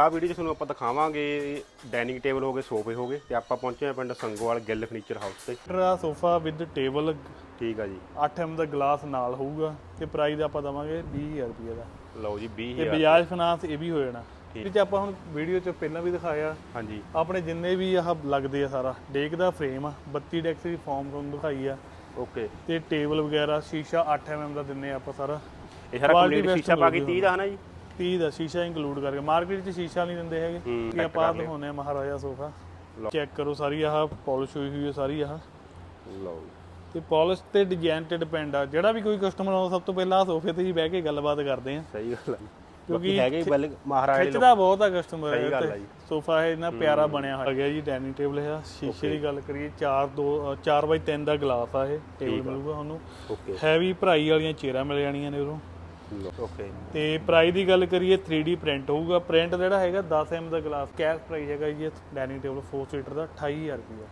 ਆਹ ਵੀਡੀਓ 'ਚ ਤੁਹਾਨੂੰ ਆਪਾਂ ਦਿਖਾਵਾਂਗੇ ਡਾਈਨਿੰਗ ਟੇਬਲ ਹੋ ਗਏ ਸੋਫੇ ਹੋ ਗਏ ਤੇ ਆਪਾਂ ਪਹੁੰਚੇ ਹਾਂ ਪਿੰਡ ਸੰਗੋਵਾਲ ਗਿੱਲ ਫਰਨੀਚਰ ਹਾਊਸ ਤੇ। ਦਾ ਸੋਫਾ ਵਿਦ ਟੇਬਲ ਠੀਕ ਆ ਜੀ। 8 ਐਮ ਦਾ ਗਲਾਸ ਨਾਲ ਹੋਊਗਾ ਤੇ ਪ੍ਰਾਈਸ ਆਪਾਂ ਦਵਾਂਗੇ 20000 ਰੁਪਏ ਦਾ। ਲਓ ਜੀ ਤੇ 20000 ਬਜਾਜ ਫਾਈਨਾਂਸ ਇਹ ਵੀ ਹੋ ਜਾਣਾ। ਇਹ ਚ ਆਪਾਂ ਹੁਣ ਵੀਡੀਓ ਚ ਪਹਿਲਾਂ ਵੀ ਦਿਖਾਇਆ। ਹਾਂਜੀ। ਆਪਣੇ ਜਿੰਨੇ ਵੀ ਆਹ ਲੱਗਦੇ ਆ ਸਾਰਾ ਡੇਕ ਦਾ ਫਰੇਮ ਆ 32 ਡੈਕਸ ਦੀ ਫਾਰਮ ਤੁਹਾਨੂੰ ਦਿਖਾਈ ਆ। ਓਕੇ। ਤੇ ਟੇਬਲ ਵਗੈਰਾ ਸ਼ੀਸ਼ਾ 8 ਐਮ ਦਾ ਦਿੰਨੇ ਆ ਆਪਾਂ ਸਾਰਾ। ਇਹ ਸਾਰਾ ਕੰਪਲੀਟ ਸ਼ੀਸ਼ਾ ਪਾ ਕੇ ਮਿਲੂਗੀ 30 ਦਾ ਹਨਾ ਜੀ? 30 ਦਾ ਸ਼ੀਸ਼ਾ ਇੰਕਲੂਡ ਕਰਕੇ। ਮਾਰਕੀਟ 'ਚ ਸ਼ੀਸ਼ਾ ਨਹੀਂ ਦਿੰਦੇ ਹੈਗੇ। ਹੂੰ, ਕਿ ਆਪਾਂ। ਦਿਖਾਉਂਦੇ ਆ ਮਹਾਰਾਜਾ ਸੋਫਾ। ਚੈੱਕ ਕਰੋ ਸਾਰੀ ਆਹ ਪਾਲਿਸ਼ ਹੋਈ ਹੋਈ ਹੈ ਸਾਰੀ ਆਹ। ਲਓ। ਤੇ ਪਾਲਿਸ਼ ਤੇ ਡਿਜ਼ਾਈਨ ਤੇ ਡਿਪੈਂਡ ਆ। ਜਿਹੜਾ ਵੀ ਕੋਈ ਕਸਟਮਰ ਆਉਂਦਾ ਸਭ ਤੋਂ ਪਹਿਲਾਂ ਸੋਫੇ ਤੇ ਹੀ ਬਹਿ ਕੇ ਗੱਲਬਾਤ ਕਰਦੇ ਆ। ਸਹੀ ਗੱਲ ਹੈ ਕਿਉਂਕਿ ਹੈਗੇ ਹੀ ਬਲ ਮਹਾਰਾਜਾ ਖਿੱਚਦਾ ਬਹੁਤ ਆ ਕਸਟਮਰ ਸਹੀ ਗੱਲ ਆ ਜੀ। ਸੋਫਾ ਇਹ ਇੰਨਾ ਪਿਆਰਾ ਬਣਿਆ ਹੋਇਆ। ਗਿਆ ਜੀ ਡਾਈਨਿੰਗ ਟੇਬਲ ਹੈ ਸ਼ੀਸ਼ੇ ਦੀ ਗੱਲ ਕਰੀਏ 4 2 4 ਬਾਈ 3 ਦਾ ਗਲਾਸ ਆ ਇਹ। ਟੇਬਲ ਮਿਲੂਗਾ ਤੁਹਾਨੂੰ। ਓਕੇ ਹੈਵੀ ਭਰਾਈ ਵਾਲੀਆਂ ਚੇਅਰਾਂ ਮਿਲ ਜਾਣੀਆਂ ਨੇ ਉਰੋਂ ਓਕੇ ਤੇ ਪ੍ਰਾਈਸ ਦੀ ਗੱਲ ਕਰੀਏ 3D ਪ੍ਰਿੰਟ ਹੋਊਗਾ। ਪ੍ਰਿੰਟ ਜਿਹੜਾ ਹੈਗਾ 10 ਐਮ ਦਾ ਗਲਾਸ ਕੈਸ਼ ਪ੍ਰਾਈਸ ਹੈਗਾ ਜੀ ਡਾਈਨਿੰਗ ਟੇਬਲ 4 ਸੀਟਰ ਦਾ 28000 ਰੁਪਏ